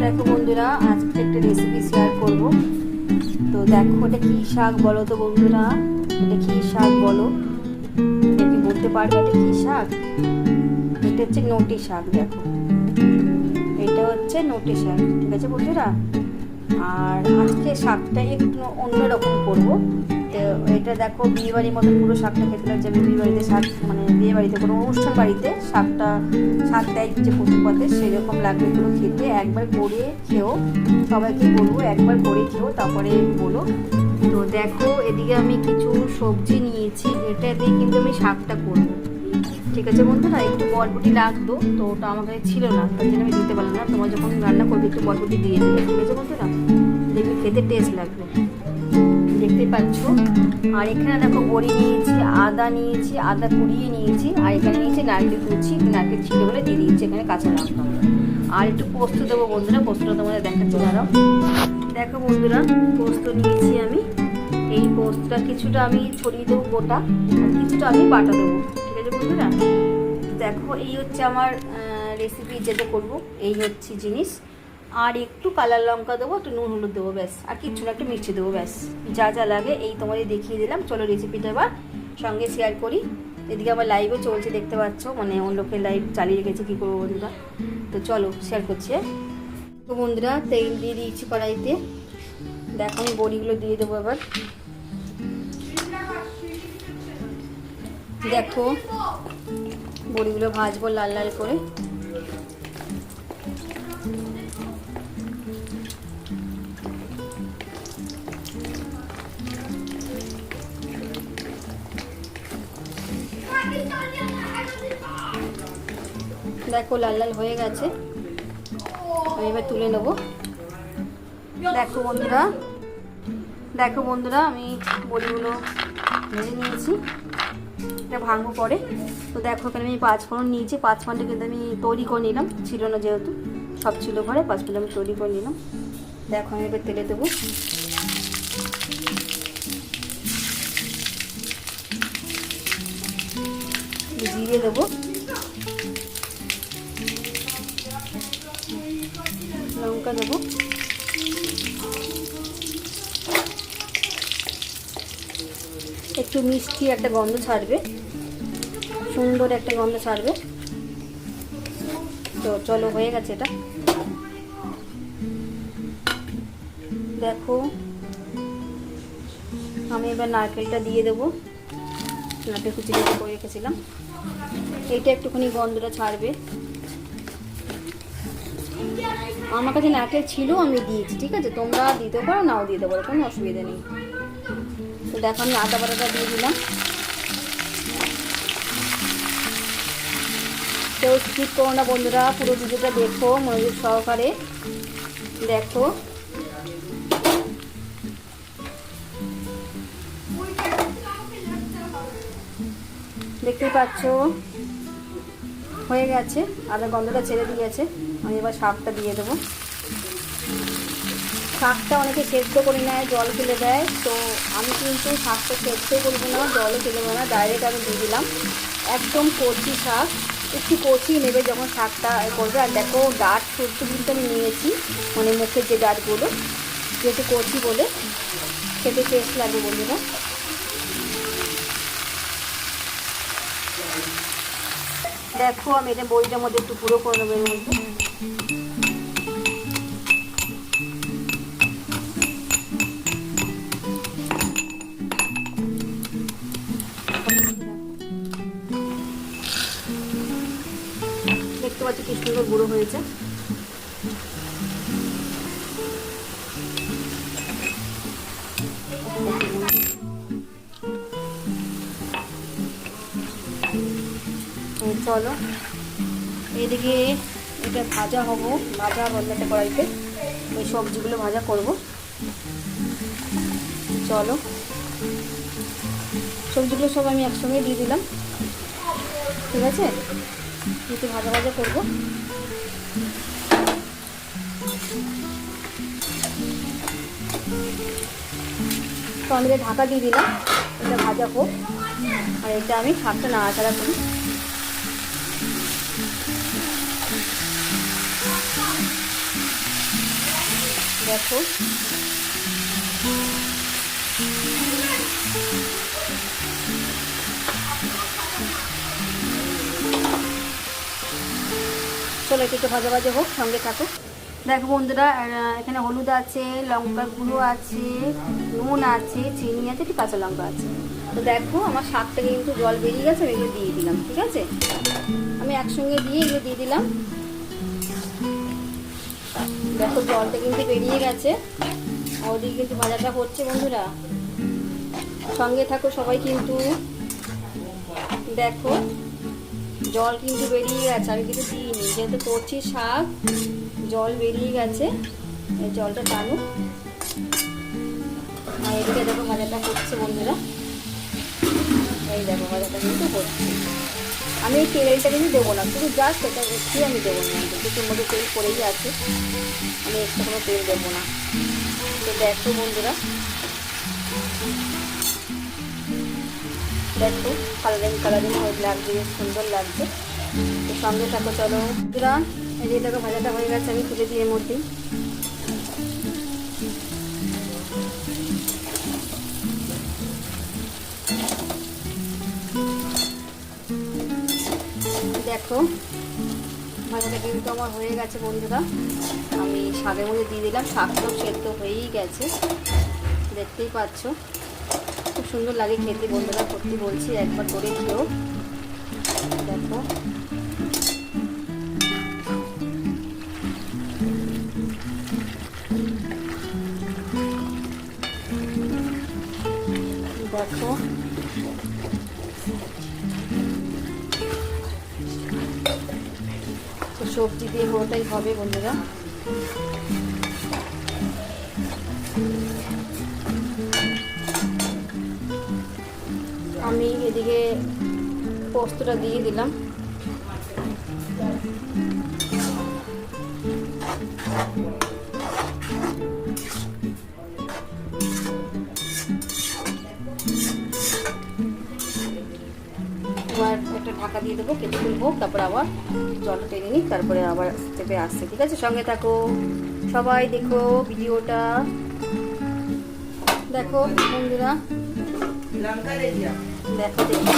দেখো বন্ধুরা, আজকে একটা রেসিপি শেয়ার করব। তো দেখো এটা কি শাক বলো তো বন্ধুরা? এটা কি শাক বলো? কি বলতে পারবে এটা কি শাক? এটা হচ্ছে নটি শাক, দেখো। এটা হচ্ছে নটি শাক, ঠিক আছে বন্ধুরা? আর আজকে শাকটা একটু অন্যরকম করব। এটা দেখো বিয়ে বাড়ির মতন পুরো শাকটা খেতে লাগছে। আমি বিয়ে বাড়িতে শাক মানে বিয়ে বাড়িতে কোনো অনুষ্ঠান বাড়িতে শাকটা, শাক দেয় যে প্রথম পথে সেরকম লাগবে পুরো খেতে। একবার করে খেও, সবাইকে বলব, একবার করে খেও, তারপরে বলো। তো দেখো, এদিকে আমি কিছু সবজি নিয়েছি। এটা দিয়ে কিন্তু আমি শাকটা করব। ঠিক আছে বন্ধুরা একটু বরবটি লাগতো, তো ওটা আমার কাছে ছিল না। তার জন্য আমি দিতে পারলাম না। তোমার যখন রান্না করবে, একটু বরবটি দিয়ে দেবে। ঠিক আছে বন্ধুরা? দেখবে খেতে টেস্ট লাগবে। দেখতেই পাচ্ছ। আর এখানে দেখো বড়ি নিয়েছি, আদা নিয়েছি, আদা কুড়িয়ে নিয়েছি, আর এখানে নিয়েছি নারকেল কুচি, নারকেল ছিঁড়ে বলে দিয়ে দিয়েছি এখানে কাঁচা লঙ্কা। আর একটু পোস্ত দেবো বন্ধুরা, পোস্তটা তোমাদের দেখাচ্ছি, দাঁড়াও। দেখো বন্ধুরা, পোস্ত নিয়েছি আমি। এই পোস্তটা কিছুটা আমি ছড়িয়ে দেবো গোটা কিছুটা আমি বাটা দেবো। ঠিক আছে বন্ধুরা? দেখো, এই হচ্ছে আমার রেসিপি যেটা করব, এই হচ্ছে জিনিস। আর একটু কালার লঙ্কা দেবো, একটু নুন হলুদ দেবো, ব্যাস। আর কিচ্ছু না, একটু মিষ্টি দেবো, ব্যাস। যা যা লাগে, এই তোমাদের দেখিয়ে দিলাম। চলো রেসিপিটা এবার সঙ্গে শেয়ার করি। এদিকে আমার লাইভও চলছে, দেখতে পাচ্ছ। মানে অন্য লোকের লাইভ চালিয়ে রেখেছে কী করব বন্ধুরা? তো চলো শেয়ার করছি? তো বন্ধুরা, তেল দিয়ে দিয়েছি কড়াইতে। দেখো, আমি বড়িগুলো দিয়ে দেবো এবার। দেখো, বড়িগুলো ভাজবো লাল লাল করে। দেখো, লাল লাল হয়ে গেছে। আমি এবার তুলে নেব। দেখো বন্ধুরা দেখো বন্ধুরা, আমি বড়িগুলো ভেজে নিয়েছি। এটা ভাঙবো পরে। তো দেখো, এখানে আমি পাঁচ ফোড়ন নিয়েছি। পাঁচ ফোড়নটা কিন্তু আমি তৈরি করে নিলাম। ছিল না যেহেতু, সব ছিল ঘরে পাঁচ ফোড়ন আমি তৈরি করে নিলাম। দেখো, আমি এবার তেলে দেবো। জিরে দেবো। একটু মিষ্টি একটা গন্ধ ছাড়বে। সুন্দর একটা গন্ধ ছাড়বে। তো চলো, হয়ে গেছে এটা। দেখো, আমি এবার নারকেলটা দিয়ে দেবো। নারকেল কুচি দিয়ে করে রেখেছিলাম। এইটা একটুখানি গন্ধটা ছাড়বে। আমার কাছে নারকেল ছিল, আমি দিয়েছি, ঠিক আছে? তোমরা দিতে পারো, নাও দিতে পারো কোনো অসুবিধা নেই। দেখো, আমি আদা বাটাটা দিয়ে দিলাম। কেউ স্কিপ করো না বন্ধুরা, পুরো ভিডিওটা দেখো, মনোযোগ সহকারে দেখো। দেখতেই পাচ্ছ? হয়ে গেছে, আদা গন্ধটা ছেড়ে দিয়েছে। আমি এবার শাকটা দিয়ে দেবো। শাকটা অনেকে সেদ্ধ করে নেয়, জল ফেলে দেয়। তো আমি কিন্তু শাকটা সেদ্ধ করব না, জলও ফেলে দেবো না ডাইরেক্ট আমি দিয়ে দিলাম। একদম কচি শাক, একটু কচি নেবে যখন শাকটা করবে। আর দেখো, ডাট সদ্য কিন্তু আমি নিয়েছি মানে মুখের যে ডাটগুলো, যেহেতু কচি বলে, খেতে টেস্ট লাগবে বন্ধুরা। দেখো, আমি এটা বইটার মধ্যে একটু পুরো করে নেব এর মধ্যে। পাচ্ছি কি সুন্দর গুঁড়ো হয়েছে। চলো এদিকে এটা ভাজা হব, ভাজা বদলাতে কড়াইতে, ওই সবজিগুলো ভাজা করব। চলো, সবজিগুলো সব আমি একসঙ্গে দিয়ে দিলাম। ঠিক আছে? একটু ভাজা ভাজা করব। তো আমি ঢাকা দিয়ে দিলাম, এটা ভাজা হোক। আর এটা আমি শাকটা নাড়াচাড়া করি। দেখো চলো একটু একটু ভাজা ভাজা হোক, সঙ্গে থাকো দেখো বন্ধুরা এখানে হলুদ আছে, লঙ্কার গুঁড়ো আছে, নুন আছে, চিনি আছে, একটু কাঁচা লঙ্কা আছে। তো দেখো, আমার শাক থেকে কিন্তু জল বেরিয়ে গেছে, আমি এগুলো দিয়ে দিলাম, ঠিক আছে? আমি একসঙ্গে দিয়ে এগুলো দিয়ে দিলাম। দেখো, জলটা কিন্তু বেরিয়ে গেছে। ওদিকে কিন্তু ভাজাটা হচ্ছে, বন্ধুরা। সঙ্গে থাকো সবাই কিন্তু। দেখো জল কিন্তু বেরিয়ে গেছে, আমি কিন্তু দিইনি। যেহেতু করছি শাক, জল বেরিয়ে গেছে, এই জলটা টানো। আর এদিকে দেখো ভাজাটা করছে বন্ধুরা। এই দেখো ভাজাটা কিন্তু হচ্ছে। আমি এই তেলটা কিন্তু দেবো না, শুধু জাস্ট এটা একটু আমি দেবো না। দুটোর মধ্যে তেল পড়েই আছে, আমি একটু কোনো তেল দেবো না। তো দেখো বন্ধুরা। দেখো, কালারিং কালারিং হয়ে লাগছে বেশ সুন্দর লাগছে তো সঙ্গে থাকো, চলো। বন্ধুরা এই যে ভাজাটা হয়ে গেছে, আমি তুলে দিয়ে মধ্যে। দেখো, ভাজাটা কিন্তু আমার হয়ে গেছে, বন্ধুরা। আমি শাকের মধ্যে দিয়ে দিলাম শাকটাও সেদ্ধ হয়েই গেছে। দেখতেই পাচ্ছ। সুন্দর লাগে খেতে, বন্ধুরা, সত্যি বলছি, একবার করে খেও দেখো। দেখো। তো সবজি দিয়ে হওয়াটাই হবে, বন্ধুরা। আমি এদিকে পোস্তটা দিয়ে দিলাম। এবার একটা ঢাকা দিয়ে দেবো কিছুক্ষণ হোক তারপরে আবার জলটা টেনে নিই, তারপরে আবার স্টেপে আসছে, ঠিক আছে? সঙ্গে থাকো। সবাই দেখো ভিডিওটা। দেখো বন্ধুরা। দেখো দেখতে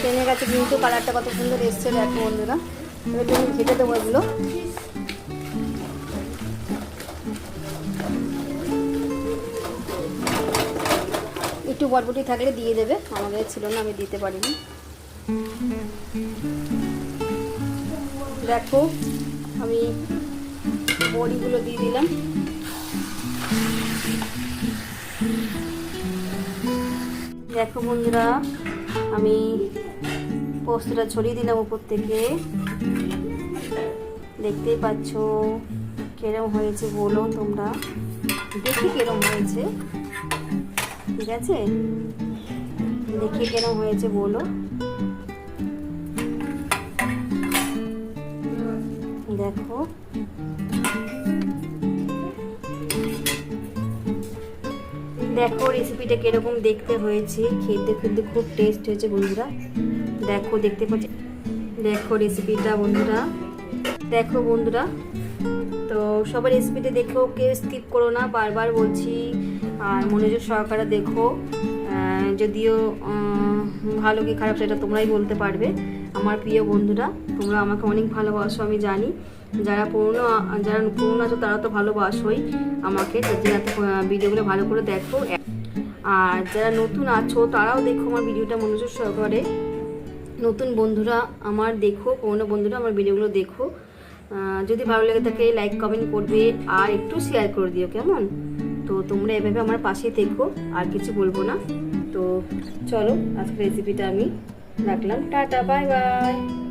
টেনে গেছে কিন্তু কালারটা কত সুন্দর এসছে, দেখো বন্ধুরা। তুমি ঘেটে দেবো এগুলো। একটু বটবটি থাকলে দিয়ে দেবে। আমাদের ছিল না, আমি দিতে পারিনি। দেখো, আমি বড়িগুলো দিয়ে দিলাম। দেখো বন্ধুরা, আমি পোস্তটা ছড়িয়ে দিলাম উপর থেকে। দেখতেই পাচ্ছ কেরম হয়েছে বলো তোমরা। দেখি কেরম হয়েছে। ঠিক আছে? দেখে কেরম হয়েছে বলো। দেখো। দেখো রেসিপিটা কীরকম দেখতে হয়েছে। খেতে খেতে খুব টেস্ট হয়েছে বন্ধুরা। দেখো, দেখতে পাচ্ছি দেখো রেসিপিটা বন্ধুরা। দেখো বন্ধুরা। তো সবার রেসিপিটা দেখেও কেউ স্কিপ করো না। বারবার বলছি, আর মনোযোগ সহকারে দেখো। যদিও ভালো কি খারাপ সেটা তোমরাই বলতে পারবে। আমার প্রিয় বন্ধুরা, তোমরা আমাকে অনেক ভালোবাসো, আমি জানি। যারা পুরনো যারা পুরনো আছো, তারা তো ভালোবাসোই আমাকে। তো যারা ভিডিওগুলো ভালো করে দেখো। আর যারা নতুন আছো, তারাও দেখো আমার ভিডিওটা মনোযোগ সহকারে। নতুন বন্ধুরা আমার দেখো, পুরনো বন্ধুরা আমার ভিডিওগুলো দেখো। যদি ভালো লেগে থাকে লাইক কমেন্ট করবে আর একটু শেয়ার করে দিও, কেমন? তো তোমরা এভাবে আমার পাশে থেকো, আর কিছু বলব না। তো চলো আজকে রেসিপিটা আমি রাখলাম। Tata bye bye.